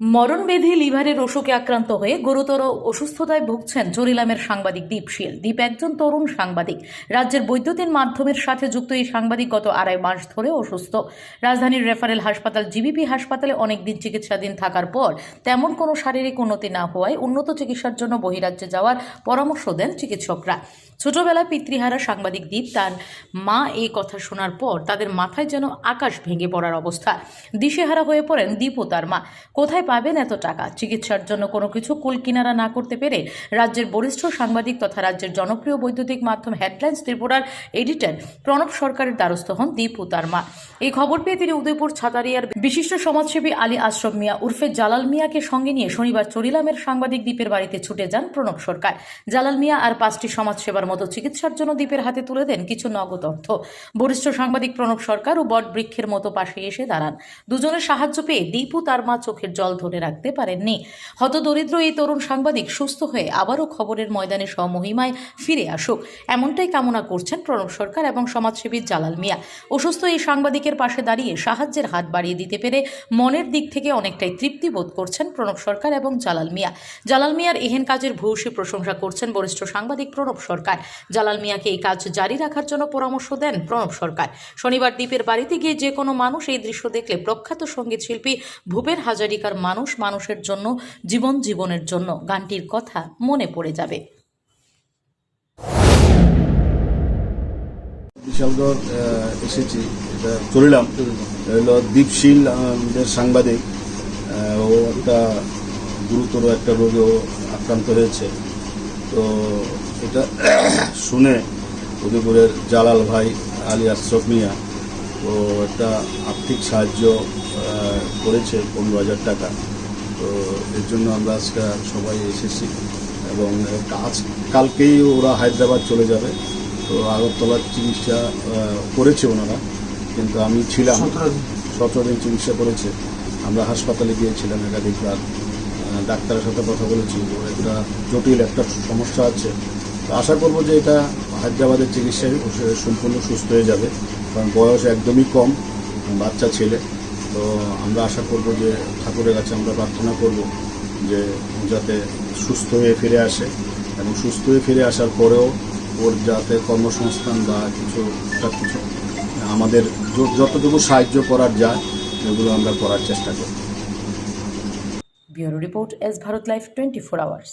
মরণবেধি লিভারের অসুখে আক্রান্ত হয়ে গুরুতর অসুস্থতায় ভুগছেন জরিলামের সাংবাদিক দীপশীল। দীপ একজন তরুণ সাংবাদিক। রাজ্যের বৈদ্যুতিন মাধ্যমের সাথে যুক্ত এই সাংবাদিক গত আড়াই মাস ধরে অসুস্থ। রাজধানীর রেফারেল হাসপাতাল, জিবিপি হাসপাতালে অনেকদিন চিকিৎসাধীন থাকার পর তেমন কোনো শারীরিক উন্নতি না হওয়ায় উন্নত চিকিৎসার জন্য বহিরাজ্যে যাওয়ার পরামর্শ দেন চিকিৎসকরা। ছোটবেলায় পিতৃহারা সাংবাদিক দীপ তার মা এই কথা শোনার পর তাদের মাথায় যেন আকাশ ভেঙে পড়ার অবস্থা। দিশেহারা হয়ে পড়েন দীপ ও তার মা। কোথায় পাবেন এত টাকা? চিকিৎসার জন্য কোনো কিছু কুল কিনারা না করতে পেরে রাজ্যের বরিষ্ঠ সাংবাদিক তথা রাজ্যের জনপ্রিয় বৈদ্যুতিক মাধ্যম হেডলাইন্স ত্রিপুরার এডিটর প্রণব সরকারের দ্বারস্থ হন দীপ ও তার মা। এই খবর পেয়ে তিনি উদয়পুর ছাতারিয়ার বিশিষ্ট সমাজসেবী আলী আশরফ মিয়া উর্ফে জালাল মিয়াকে সঙ্গে নিয়ে শনিবার চরিলামের সাংবাদিক দ্বীপের বাড়িতে ছুটে যান প্রণব সরকার। জালাল মিয়া আর পাঁচটি সমাজসেবার মতো চিকিৎসার জন্য দ্বীপের হাতে তুলে দেন কিছু নগদ অর্থ। বরিষ্ঠ সাংবাদিক প্রণব সরকার ও বট বৃক্ষের মতো পাশে এসে দাঁড়ান। দুজনের সাহায্য পেয়ে দীপু তার মা চোখের জল ধরে রাখতে পারেননি। হতদরিদ্র এই তরুণ সাংবাদিক সুস্থ হয়ে আবারও খবরের ময়দানে স্বমহিমায় ফিরে আসুক। এমনটাই কামনা করছেন প্রণব সরকার এবং সমাজসেবী জালাল মিয়া। অসুস্থ এই সাংবাদিকের পাশে দাঁড়িয়ে সাহায্যের হাত বাড়িয়ে দিতে পেরে মনের দিক থেকে অনেকটাই তৃপ্তি বোধ করছেন প্রণব সরকার এবং জালাল মিয়া। জালাল মিয়ার এহেন কাজের ভূয়সী প্রশংসা করছেন বরিষ্ঠ সাংবাদিক প্রণব সরকার। জালাল মিয়াকে এই কাজ জারি রাখার জন্য পরামর্শ দেন প্রণব সরকার। শনিবার দ্বীপের বাড়িতে গিয়ে যে কোনো মানুষ এই দৃশ্য দেখলে প্রখ্যাত সংগীত শিল্পী ভূপের হাজারিকার মানুষ মানুষের জন্য, জীবন জীবনের জন্য গানটির কথা মনে পড়ে যাবে। বিশালগড় এসেছি চলিলাম। হলো সাংবাদিক ও একটা গুরুতর একটা রোগে আক্রান্ত হয়েছে। তো এটা শুনে উদয়পুরের জালাল ভাই আলী আশরফ মিয়া তো একটা আর্থিক সাহায্য করেছে পনেরো হাজার টাকা। তো এর জন্য আমরা আজকে সবাই এসেছি এবং আজ কালকেই ওরা হায়দ্রাবাদ চলে যাবে। তো আগরতলার চিকিৎসা করেছে ওনারা। কিন্তু আমি ছিলাম। সতেরো দিন। চিকিৎসা করেছে। আমরা হাসপাতালে গিয়েছিলাম একাধিকবার। ডাক্তারের সাথে কথা বলেছি। একটা জটিল একটা সমস্যা আছে। আশা করব যে এটা হায়দ্রাবাদের চিকিৎসায় সম্পূর্ণ সুস্থ হয়ে যাবে, কারণ বয়স একদমই কম, বাচ্চা ছেলে। তো আমরা আশা করব যে ঠাকুরের কাছে আমরা প্রার্থনা করব যে যাতে সুস্থ হয়ে ফিরে আসে এবং সুস্থ হয়ে ফিরে আসার পরেও ওর যাতে কর্মসংস্থান বা কিছু কিছু, আমাদের যতটুকু সাহায্য করার যায়, এগুলো আমরা করার চেষ্টা করি bureau report S Bharat life twenty four hours.